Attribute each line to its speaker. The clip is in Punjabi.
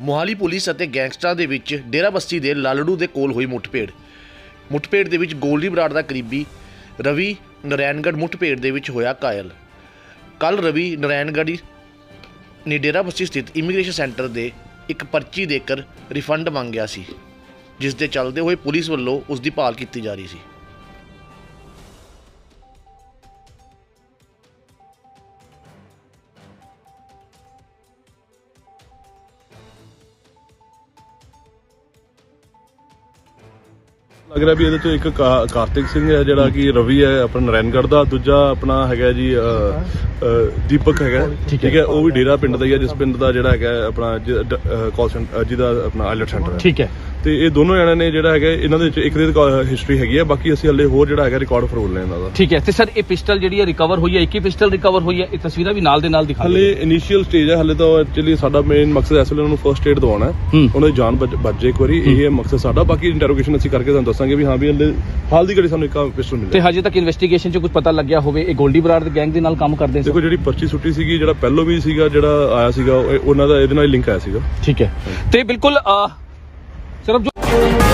Speaker 1: ਮੋਹਾਲੀ ਪੁਲਿਸ ਅਤੇ ਗੈਂਗਸਟਰਾਂ ਦੇ ਵਿੱਚ ਡੇਰਾਬੱਸੀ ਦੇ ਲਾਲੜੂ ਦੇ ਕੋਲ ਹੋਈ ਮੁੱਠਭੇੜ। ਮੁੱਠਭੇੜ ਦੇ ਵਿੱਚ ਗੋਲਡੀ ਬਰਾੜ ਦਾ ਕਰੀਬੀ ਰਵੀ ਨਰੈਣਗੜ੍ਹ ਮੁੱਠਭੇੜ ਦੇ ਵਿੱਚ ਹੋਇਆ ਕਾਇਲ। ਕੱਲ ਰਵੀ ਨਰੈਣਗੜ੍ਹ ਨੇ ਡੇਰਾਬੱਸੀ ਸਥਿਤ ਇਮੀਗ੍ਰੇਸ਼ਨ ਸੈਂਟਰ ਦੇ ਇੱਕ ਪਰਚੀ ਦੇकर ਰਿਫੰਡ ਮੰਗਿਆ ਸੀ, ਜਿਸ ਦੇ ਚੱਲਦੇ ਹੋਏ ਪੁਲਿਸ ਵੱਲੋਂ ਉਸ ਦੀ ਭਾਲ ਕੀਤੀ ਜਾ ਰਹੀ ਸੀ।
Speaker 2: ਲੱਗ ਰਿਹਾ ਵੀ ਇਹਦੇ ਤੋਂ ਇੱਕ ਕਾਰਤਿਕ ਸਿੰਘ ਹੈ ਜਿਹੜਾ ਕਿ ਰਵੀ ਹੈ ਆਪਣਾ ਨਰੈਣਗੜ੍ਹ ਦਾ। ਦੂਜਾ ਆਪਣਾ ਹੈਗਾ ਜੀ ਦੀਪਕ ਹੈਗਾ। ਠੀਕ ਹੈ। ਉਹ ਵੀ ਡੇਰਾ ਪਿੰਡ ਦਾ ਹੀ ਹੈ ਜਿਸ ਪਿੰਡ ਦਾ ਜਿਹੜਾ ਹੈਗਾ ਆਪਣਾ ਕਾਲ ਸੈਂਟਰ ਜਿਹਦਾ ਆਪਣਾ ਆਈਲਟ ਸੈਂਟਰ ਹੈ।
Speaker 3: ਠੀਕ ਹੈ।
Speaker 2: ਤੇ ਇਹ ਦੋਨੋਂ ਜਣਿਆਂ ਨੇ ਜਿਹੜਾ ਹੈਗਾ ਇਹਨਾਂ ਦੇ ਵਿੱਚ ਇੱਕ ਦੇ ਹਿਸਟਰੀ ਹੈਗੀ ਹੈ ਬਾਕੀ ਅਸੀਂ ਹੱਲੇ ਹੋਰ ਜਿਹੜਾ ਹੈਗਾ ਰਿਕਾਰਡ ਫਰੋਲ ਲੈਣਾ ਦਾ।
Speaker 3: ਠੀਕ ਹੈ ਤੇ ਸਰ ਇਹ ਪਿਸਟਲ ਜਿਹੜੀ ਹੈ ਰਿਕਵਰ ਹੋਈ ਹੈ ਇੱਕ ਹੀ ਪਿਸਟਲ ਰਿਕਵਰ ਹੋਈ ਹੈ ਇਹ ਤਸਵੀਰਾਂ ਵੀ ਨਾਲ ਦੇ ਨਾਲ ਦਿਖਾ
Speaker 2: ਹਲੇ ਇਨੀਸ਼ੀਅਲ ਸਟੇਜ ਹੈ ਹਲੇ ਤਾਂ ਐਕਚੁਅਲੀ ਸਾਡਾ ਮੇਨ ਮਕਸਦ ਐਸ ਵੇਲੇ ਉਹਨਾਂ ਫਰਸਟ ਏਡ ਦਵਾਉਣਾ ਹੈ। ਉਹਨਾਂ ਦੀ ਜਾਨ ਬਚ ਬਚ ਜਾਏ ਇੱਕ ਵਾਰੀ ਇਹ ਮਕਸਦ ਸਾਡਾ। ਬਾਕੀ ਇੰਟਰੋਗੇਸ਼ਨ ਅਸੀਂ ਕਰਕੇ ਤੁਹਾਨੂੰ ਦੱਸਾਂਗੇ ਵੀ ਹਾਂ ਵੀ ਹਲੇ ਹਾਲ ਦੀ ਘੜੀ ਸਾਨੂੰ ਇੱਕ ਪਿਸਟਲ
Speaker 3: ਤੇ
Speaker 2: ਮਿਲਿਆ
Speaker 3: ਹਜੇ ਤੱਕ ਇਨਵੈਸਟੀਗੇਸ਼ਨ 'ਚ ਕੁਝ ਪਤਾ ਲੱਗਿਆ ਹੋਵੇ ਇਹ ਗੋਲਡੀ ਬਰਾੜ ਦੇ ਗੈਂਗ ਦੇ ਨਾਲ ਕੰਮ ਕਰਦੇ ਸੀ?
Speaker 2: ਦੇਖੋ ਜਿਹੜੀ ਪਰਚੀ ਸੁੱਟੀ ਸੀਗੀ ਜਿਹੜਾ ਪਹਿਲੋਂ ਵੀ ਸੀਗਾ ਜਿਹੜਾ ਆਇਆ ਸੀਗਾ ਉਹ- ਉਹਨਾਂ ਦਾ ਇਹਦੇ ਨਾਲ ਲਿੰਕ ਆਇਆ ਸੀਗਾ।
Speaker 3: ਠੀਕ ਹੈ। ਤੇ ਬਿਲਕੁਲ ਸਿਰਫ ਜੋ